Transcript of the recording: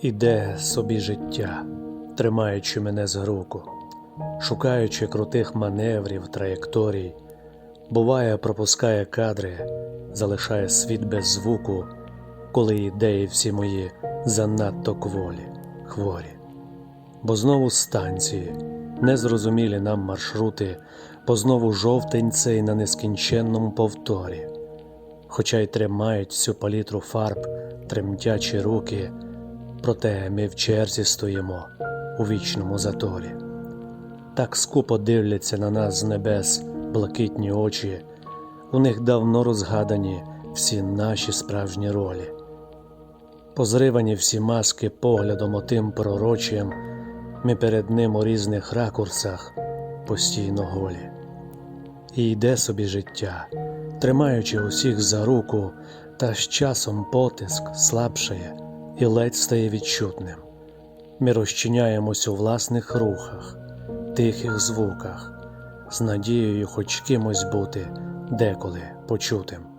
Іде собі життя, тримаючи мене з руку, шукаючи крутих маневрів, траєкторій, буває, пропускає кадри, залишає світ без звуку, коли ідеї всі мої занадто кволі, хворі. Бо знову станції, незрозумілі нам маршрути, бо знову жовтень цей на нескінченному повторі. Хоча й тримають всю палітру фарб тремтячі руки, проте ми в черзі стоїмо у вічному заторі. Так скупо дивляться на нас з небес блакитні очі, у них давно розгадані всі наші справжні ролі. Позривані всі маски поглядом отим пророчим, ми перед ним у різних ракурсах постійно голі. І йде собі життя, тримаючи усіх за руку, та з часом потиск слабшає і ледь стає відчутним. Ми розчиняємось у власних рухах, тихих звуках, з надією хоч кимось бути деколи почутим.